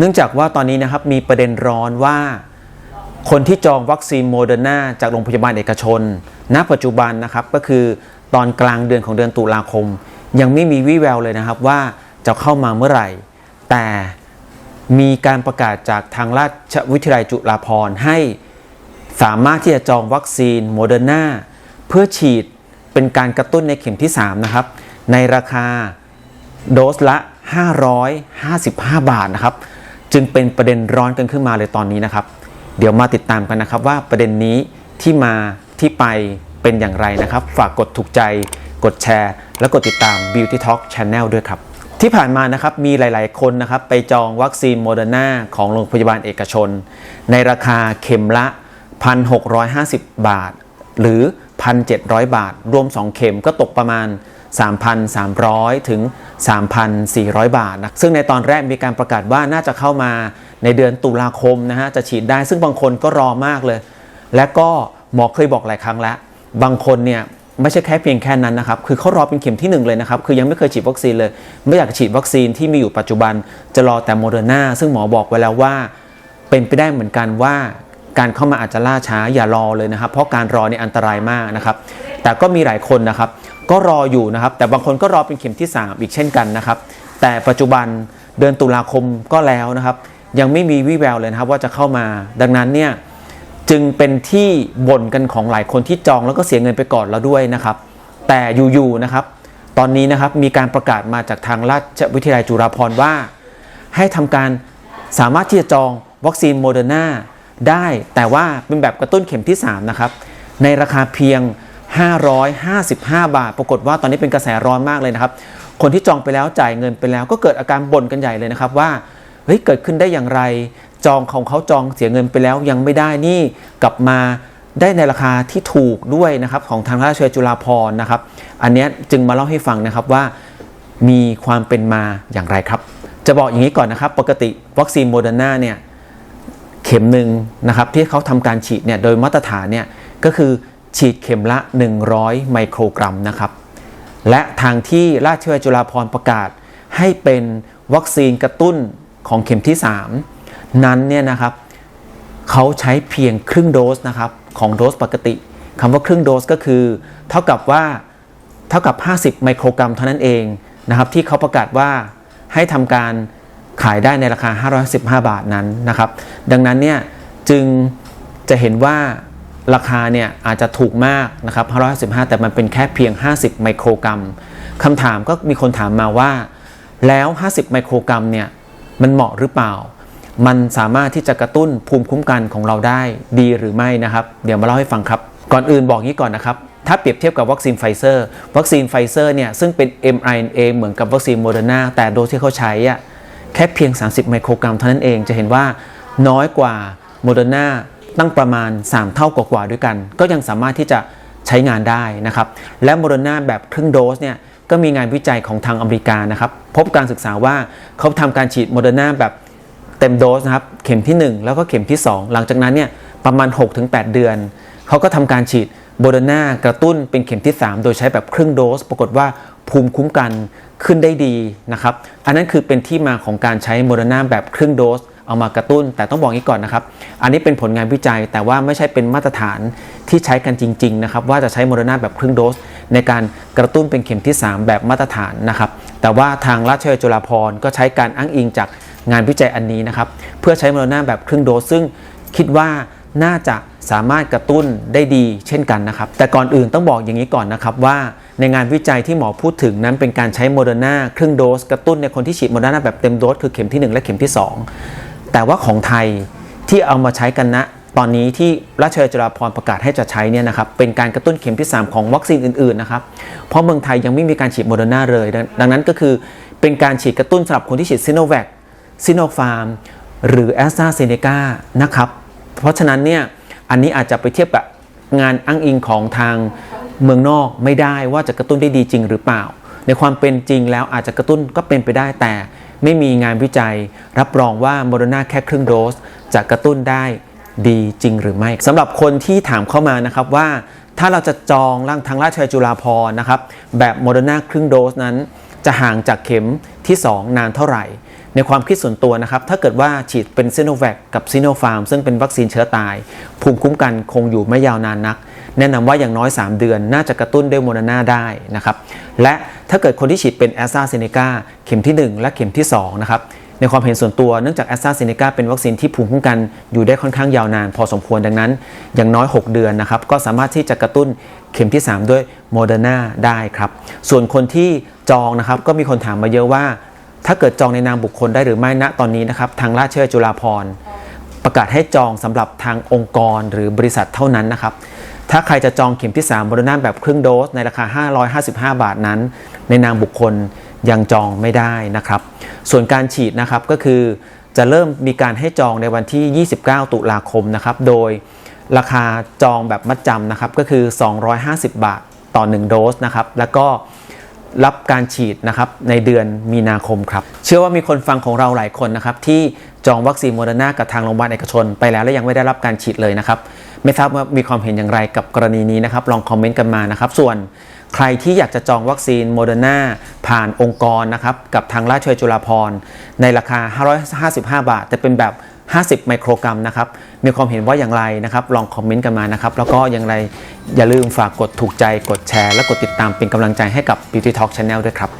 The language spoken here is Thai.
เนื่องจากว่าตอนนี้นะครับมีประเด็นร้อนว่า คนที่จองวัคซีนโมเดอร์นาจากโรงพยาบาลเอกชน ณ ปัจจุบันนะครับก็คือตอนกลางเดือนของเดือนตุลาคม ยังไม่มีวี่แววเลยนะครับว่าจะเข้ามาเมื่อไหร่ แต่มีการประกาศจากทางราชวิทยาลัยจุฬาภรณ์ให้สามารถที่จะจองวัคซีนโมเดอร์นาเพื่อฉีดเป็นการกระตุ้นในเข็มที่ 3 นะครับ ในราคาโดสละ 555 บาทนะครับ จึงเป็นประเด็นร้อนกันขึ้นมาเลยตอนนี้นะครับ เดี๋ยวมาติดตามกันนะครับว่าประเด็นนี้ที่มาที่ไปเป็นอย่างไรนะครับ ฝากกดถูกใจ กดแชร์ และกดติดตาม Beauty Talk Channel ด้วยครับ ที่ผ่านมานะครับมีหลาย ๆ คนนะครับไปจองวัคซีนโมเดอร์นาของโรงพยาบาลเอกชน ในราคาเข็มละ 1,650 บาท หรือ 1,700 บาท รวม 2 เข็มก็ตกประมาณ 3,300 ถึง 3,400 บาทนะซึ่งในตอนแรกมีการประกาศว่าน่าจะเข้ามาในเดือนตุลาคมนะฮะจะฉีดได้ซึ่งบางคนก็รอมากเลย และก็หมอเคยบอกหลายครั้งแล้ว บางคนเนี่ยไม่ใช่แค่เพียงแค่นั้นนะครับ คือเขารอเป็นเข็มที่ 1 เลยนะครับ คือยังไม่เคยฉีดวัคซีนเลย ไม่อยากฉีดวัคซีนที่มีอยู่ปัจจุบัน จะรอแต่โมเดอร์นาซึ่งหมอบอกไว้แล้วว่า เป็นไปได้เหมือนกันว่า การเข้ามาอาจจะล่าช้าอย่ารอเลยนะครับ เพราะการรอเนี่ยอันตรายมากนะครับ แต่ก็มีหลายคนนะครับ ก็รออยู่นะครับ แต่บางคนก็รอเป็นเข็มที่ 3 อีกเช่นกันนะครับ แต่ปัจจุบันเดือนตุลาคมก็แล้วนะครับ ยังไม่มีวี่แววเลยนะครับว่าจะเข้ามา ดังนั้นเนี่ยจึงเป็นที่บ่นกันของหลายคนที่จองแล้วก็เสียเงินไปก่อนแล้วด้วยนะครับ แต่อยู่ๆนะครับ ตอนนี้นะครับมีการประกาศมาจากทางราชวิทยาลัยจุฬาภรณ์ว่า ให้ทำการสามารถที่จะจองวัคซีนโมเดอร์นาได้ แต่ว่าเป็นแบบกระตุ้นเข็มที่ 3 นะครับ ในราคาเพียง 555 บาท ปรากฏว่าตอนนี้เป็นกระแสร้อนมากเลยนะครับ คนที่จองไปแล้วจ่ายเงินไปแล้ว ก็เกิดอาการบ่นกันใหญ่เลยนะครับว่าเฮ้ยเกิดขึ้นได้อย่างไร จองของเขาจองเสียเงินไปแล้วยังไม่ได้นี่กลับมาได้ในราคาที่ถูกด้วยนะครับของทางราชวิทยาลัยจุฬาภรนะครับ อันนี้จึงมาเล่าให้ฟังนะครับว่ามีความเป็นมาอย่างไรครับ จะบอกอย่างนี้ก่อนนะครับ ปกติวัคซีนโมเดอร์นาเนี่ยเข็มหนึ่งนะครับที่เขาทำการฉีดเนี่ยโดยมาตรฐานเนี่ยก็คือ ฉีดเข็มละ 100 ไมโครกรัมนะครับ และทางที่ราชวิทยาลัยจุฬาภรประกาศให้เป็นวัคซีนกระตุ้นของเข็มที่ 3 นั้นเนี่ยนะครับเขาใช้เพียงครึ่งโดสนะครับของโดสปกติคำว่าครึ่งโดสก็คือ เท่ากับว่าเท่ากับ 50 ไมโครกรัมเท่านั้นเองนะครับที่เขาประกาศว่าให้ทำการขายได้ในราคา 515 บาทนั้นนะครับ ดังนั้นเนี่ยจึงจะเห็นว่า ราคาเนี่ยอาจจะถูกมากนะครับ515แต่มันเป็นแค่เพียง 50 ไมโครกรัมคำถามก็มีคนถามมาว่า แล้ว 50 ไมโครกรัมเนี่ยมันเหมาะหรือเปล่า มันสามารถที่จะกระตุ้นภูมิคุ้มกันของเราได้ดีหรือไม่นะครับ เดี๋ยวมาเล่าให้ฟังครับ ก่อนอื่นบอกงี้ก่อนนะครับ ถ้าเปรียบเทียบกับวัคซีนไฟเซอร์ วัคซีนไฟเซอร์เนี่ยซึ่งเป็น mRNA เหมือนกับวัคซีนโมเดอร์นาแต่โดสที่เขาใช้อะแค่เพียง 30 ไมโครกรัมเท่านั้นเองจะเห็นว่าน้อยกว่าโมเดอร์นา ตั้งประมาณ 3 เท่ากว่าๆด้วยกัน ก็ยังสามารถที่จะใช้งานได้นะครับ และโมเดอร์นาแบบครึ่งโดสเนี่ยก็มีงานวิจัยของทางอเมริกานะครับ พบการศึกษาว่าเขาทำการฉีดโมเดอร์นาแบบเต็มโดสนะครับ เข็มที่ 1 แล้วก็เข็มที่ 2 หลังจากนั้นเนี่ยประมาณ 6-8 เดือน เขาก็ทำการฉีดโมเดอร์นากระตุ้นเป็นเข็มที่ 3 โดยใช้แบบครึ่งโดส ปรากฏว่าภูมิคุ้มกันขึ้นได้ดีนะครับ อันนั้นคือเป็นที่มาของการใช้โมเดอร์นาแบบครึ่งโดส เอามากระตุ้น แต่ต้องบอกงี้ก่อนนะครับ อันนี้เป็นผลงานวิจัย แต่ว่าไม่ใช่เป็นมาตรฐานที่ใช้กันจริงๆนะครับว่าจะใช้โมเดอร์นาแบบครึ่งโดส ในการกระตุ้นเป็นเข็มที่ 3 แบบมาตรฐานนะครับแต่ว่าทางราชวิทยาลัยจุฬาภรก็ใช้การอ้างอิงจากงานวิจัยอันนี้นะครับเพื่อใช้โมเดอร์นาแบบครึ่งโดสซึ่งคิดว่าน่าจะสามารถกระตุ้นได้ดีเช่นกันนะครับ แต่ก่อนอื่นต้องบอกอย่างนี้ก่อนนะครับว่าในงานวิจัยที่หมอพูดถึงนั้นเป็นการใช้โมเดอร์นาครึ่งโดส กระตุ้นในคนที่ฉีดโมเดอร์นาแบบเต็มโดสคือเข็มที่ 1 และเข็มที่ 2 แต่ว่าของไทยที่เอามาใช้กันนะตอนนี้ที่ราชวิทยาลัยจุฬาภรประกาศให้จะใช้เนี่ยนะครับเป็นการกระตุ้นเข็มที่ 3 ของวัคซีนอื่นๆนะครับเพราะเมืองไทยยังไม่มีการฉีดโมเดอร์นาเลย ดังนั้นก็คือเป็นการฉีดกระตุ้นสำหรับคนที่ฉีดซิโนแวคซิโนฟาร์มหรือแอสตราเซเนกานะครับเพราะฉะนั้นเนี่ยอันนี้อาจจะไปเทียบกับงานอ้างอิงของทางเมืองนอกไม่ได้ว่าจะกระตุ้นได้ดีจริงหรือเปล่า ในความเป็นจริงแล้วอาจจะกระตุ้นก็เป็นไปได้แต่ ไม่มีงานวิจัย รับรองว่าโมเดอร์นาแค่ครึ่งโดสจะกระตุ้นได้ดีจริงหรือไม่สำหรับคนที่ถามเข้ามานะครับว่าถ้าเราจะจองร่างทางราชวิทยาลัยจุฬาภรณ์นะครับแบบโมเดอร์นาครึ่งโดสนั้น จะห่างจากเข็มที่ 2 นานเท่าไหร่ ในความคิดส่วนตัวนะครับ ถ้าเกิดว่าฉีดเป็นซีโนแวคกับซีโนฟาร์มซึ่งเป็นวัคซีนเชื้อตาย ภูมิคุ้มกันคงอยู่ไม่ยาวนานนัก แนะนำว่าอย่างน้อย 3 เดือนน่าจะกระตุ้นด้วยโมเดอร์นาได้นะครับและถ้าเกิดคนที่ฉีดเป็นแอสตราเซเนกาเข็มที่ 1 และเข็มที่2นะครับในความเห็นส่วนตัวเนื่องจากแอสตราเซเนกาเป็นวัคซีนที่ภูมิคุ้มกันอยู่ได้ค่อนข้างยาวนาน พอสมควรดังนั้น อย่างน้อย 6 เดือนนะครับก็สามารถที่จะกระตุ้นเข็มที่ 3 ด้วยโมเดอร์นาได้ครับส่วนคนที่จองนะครับก็มีคนถามมาเยอะว่า ถ้าเกิดจองในนามบุคคลได้หรือไม่ณตอนนี้นะครับทางราชเชอร์จุฬาภรประกาศให้จองสำหรับทางองค์กรหรือบริษัทเท่านั้นนะครับ ถ้าใครจะจองเข็มที่ 3 โมเดอร์นาแบบครึ่งโดสในราคา 555 บาทนั้น ในนามบุคคลยังจองไม่ได้นะครับ ส่วนการฉีดนะครับก็คือจะเริ่มมีการให้จองในวันที่ 29 ตุลาคมนะครับ โดยราคาจองแบบมัดจำนะครับก็คือ 250 บาทต่อ 1 โดสนะครับ แล้วก็รับการฉีดนะครับในเดือนมีนาคมครับ เชื่อว่ามีคนฟังของเราหลายคนนะครับที่จองวัคซีนโมเดอร์นากับทางโรงพยาบาลเอกชน ไปแล้วและยังไม่ได้รับการฉีดเลยนะครับ ไม่ทราบว่ามีความเห็นอย่างไรกับกรณีนี้นะครับ ลองคอมเมนต์กันมานะครับ ส่วนใครที่อยากจะจองวัคซีนโมเดอร์นาผ่านองค์กรนะครับ กับทางราชเชยจุฬาภรณ์ในราคา 555 บาท แต่เป็นแบบ 50 ไมโครกรัมนะครับ มีความเห็นว่าอย่างไรนะครับ ลองคอมเมนต์กันมานะครับ แล้วก็อย่างไรอย่าลืมฝากกดถูกใจ กดแชร์ และกดติดตามเป็นกำลังใจให้กับ Beauty Talk Channel ด้วยครับ